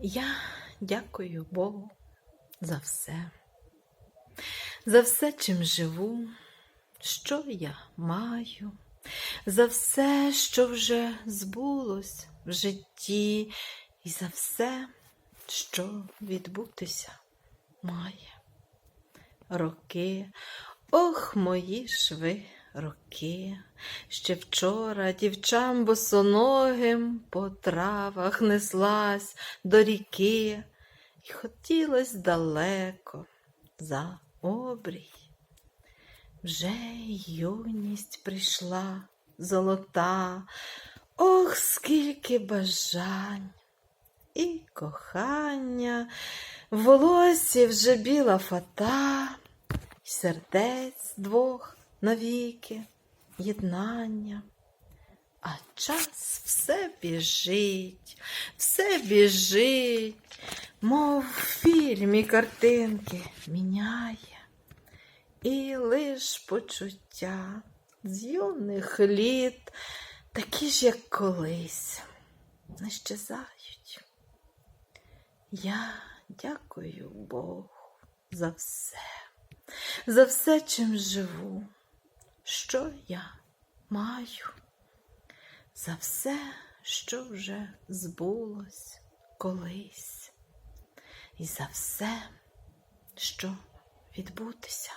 Я дякую Богу за все, за все, чим живу, що я маю, за все, що вже збулось в житті, і за все, що відбутися має. Роки, ох, мої ж ви роки, ще вчора дівчам босоногим по травах неслась до ріки, і хотілось далеко за обрій. Вже юність прийшла золота, ох, скільки бажань і кохання, в волосі вже біла фата, сердець двох навіки, єднання. А час все біжить, все біжить, мов в фільмі картинки міняє. І лиш почуття з юних літ, такі ж, як колись, не щезають. Я дякую Богу за все, за все, чим живу, що я маю, за все, що вже збулось колись, і за все, що відбутися.